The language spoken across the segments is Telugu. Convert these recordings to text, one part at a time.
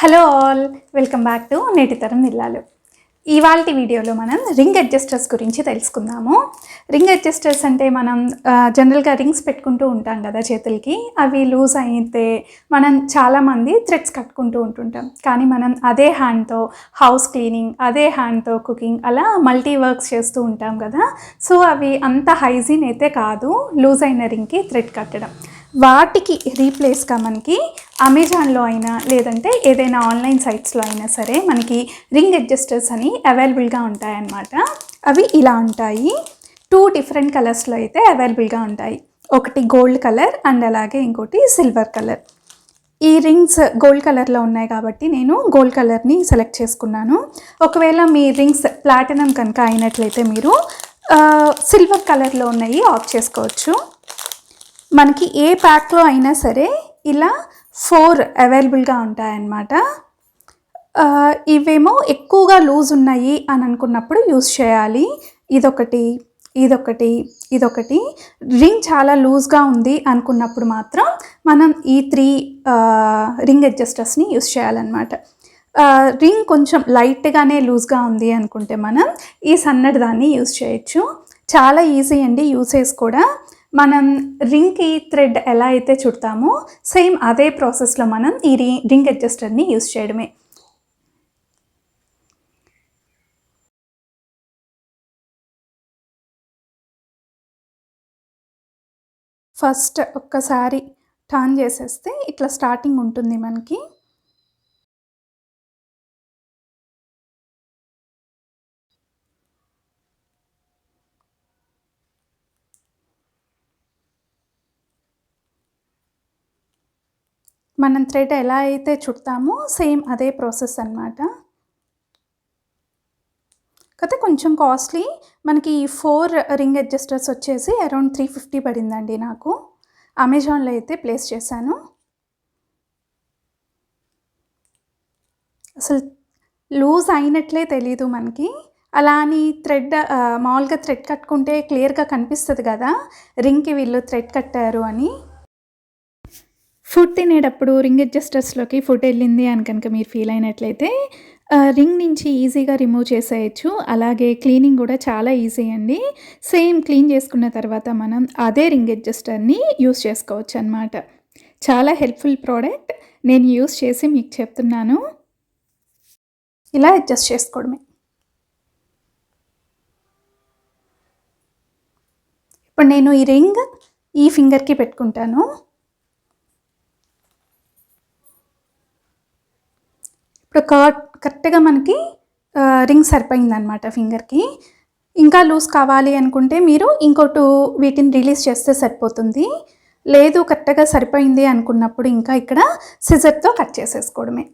Hello all welcome back to నేటితరం ఇల్లాలు. ఇవాళ వీడియోలో మనం రింగ్ అడ్జస్టర్స్ గురించి తెలుసుకుందాము. రింగ్ అడ్జస్టర్స్ అంటే మనం జనరల్గా రింగ్స్ పెట్టుకుంటూ ఉంటాం కదా చేతులకి. అవి లూజ్ అయితే మనం చాలామంది థ్రెడ్స్ కట్టుకుంటూ ఉంటుంటాం. కానీ మనం అదే హ్యాండ్తో హౌస్ క్లీనింగ్ అదే హ్యాండ్తో కుకింగ్ అలా మల్టీ వర్క్స్ చేస్తూ ఉంటాం కదా. సో అవి అంత హైజీన్ అయితే కాదు లూజ్ అయిన రింగ్కి థ్రెడ్ కట్టడం. వాటికి రీప్లేస్గా మనకి అమెజాన్లో అయినా లేదంటే ఏదైనా ఆన్లైన్ సైట్స్లో అయినా సరే మనకి రింగ్ అడ్జస్టర్స్ అని అవైలబుల్గా ఉంటాయన్నమాట. అవి ఇలా ఉంటాయి. టూ డిఫరెంట్ కలర్స్లో అయితే అవైలబుల్గా ఉంటాయి. ఒకటి గోల్డ్ కలర్ అండ్ అలాగే ఇంకోటి సిల్వర్ కలర్ ఈ రింగ్స్ గోల్డ్ కలర్లో ఉన్నాయి కాబట్టి నేను గోల్డ్ కలర్ని సెలెక్ట్ చేసుకున్నాను. ఒకవేళ మీ రింగ్స్ ప్లాటినం కనుక అయినట్లయితే మీరు సిల్వర్ కలర్లో ఉన్నాయి ఆఫ్ చేసుకోవచ్చు. మనకి ఏ ప్యాక్లో అయినా సరే ఇలా ఫోర్ అవైలబుల్గా ఉంటాయన్నమాట. ఇవేమో ఎక్కువగా లూజ్ ఉన్నాయి అని అనుకున్నప్పుడు యూస్ చేయాలి. ఇదొకటి ఇదొకటి ఇదొకటి. రింగ్ చాలా లూజ్గా ఉంది అనుకున్నప్పుడు మాత్రం మనం ఈ త్రీ రింగ్ అడ్జస్టర్స్ని యూస్ చేయాలన్నమాట. రింగ్ కొంచెం లైట్గానే లూజ్గా ఉంది అనుకుంటే మనం ఈ సన్నటి దాన్ని యూస్ చేయొచ్చు. చాలా ఈజీ అండి యూసేజ్ కూడా. మనం రింగ్కి థ్రెడ్ ఎలా అయితే చుడతామో సేమ్ అదే ప్రాసెస్లో మనం ఈ రి రింగ్ అడ్జస్టర్ని యూస్ చేయడమే. ఫస్ట్ ఒక్కసారి టర్న్ చేసేస్తే ఇట్లా స్టార్టింగ్ ఉంటుంది మనకి. మనం థ్రెడ్ ఎలా అయితే చుడతామో సేమ్ అదే ప్రాసెస్ అన్నమాట. కాకపోతే కొంచెం కాస్ట్లీ. మనకి ఫోర్ రింగ్ అడ్జస్టర్స్ వచ్చేసి అరౌండ్ త్రీ ఫిఫ్టీ పడిందండి నాకు. అమెజాన్లో అయితే ప్లేస్ చేశాను. అసలు లూజ్ అయినట్లే తెలీదు మనకి. అలా అని థ్రెడ్ మామూలుగా థ్రెడ్ కట్టుకుంటే క్లియర్గా కనిపిస్తుంది కదా రింగ్కి వీళ్ళు థ్రెడ్ కట్టారు అని. ఫుడ్ తినేటప్పుడు రింగ్ అడ్జస్టర్స్లోకి ఫుడ్ వెళ్ళింది అని కనుక మీరు ఫీల్ అయినట్లయితే రింగ్ నుంచి ఈజీగా రిమూవ్ చేసేయచ్చు. అలాగే క్లీనింగ్ కూడా చాలా ఈజీ అండి. సేమ్ క్లీన్ చేసుకున్న తర్వాత మనం అదే రింగ్ అడ్జస్టర్ని యూస్ చేసుకోవచ్చు అనమాట చాలా హెల్ప్ఫుల్ ప్రోడక్ట్. నేను యూస్ చేసి మీకు చెప్తున్నాను. ఇలా అడ్జస్ట్ చేసుకోవడమే. ఇప్పుడు నేను ఈ రింగ్ ఈ ఫింగర్కి పెట్టుకుంటాను. ఇప్పుడు కరెక్ట్గా మనకి రింగ్ సరిపోయిందనమాట ఫింగర్కి. ఇంకా లూజ్ కావాలి అనుకుంటే మీరు ఇంకో టూ వీటిని రిలీజ్ చేస్తే సరిపోతుంది. లేదు కరెక్ట్గా సరిపోయింది అనుకున్నప్పుడు ఇంకా ఇక్కడ సిజర్తో కట్ చేసేసుకోవడమే.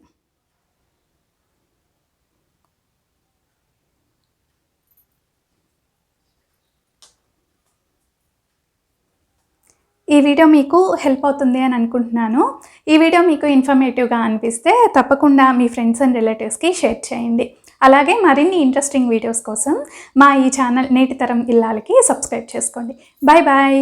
ఈ వీడియో మీకు హెల్ప్ అవుతుంది అని అనుకుంటున్నాను. ఈ వీడియో మీకు ఇన్ఫర్మేటివ్గా అనిపిస్తే తప్పకుండా మీ ఫ్రెండ్స్ అండ్ రిలేటివ్స్కి షేర్ చేయండి. అలాగే మరిన్ని ఇంట్రెస్టింగ్ వీడియోస్ కోసం మా ఈ ఛానల్ నేటి తరం ఇల్లాలకి సబ్స్క్రైబ్ చేసుకోండి. Bye bye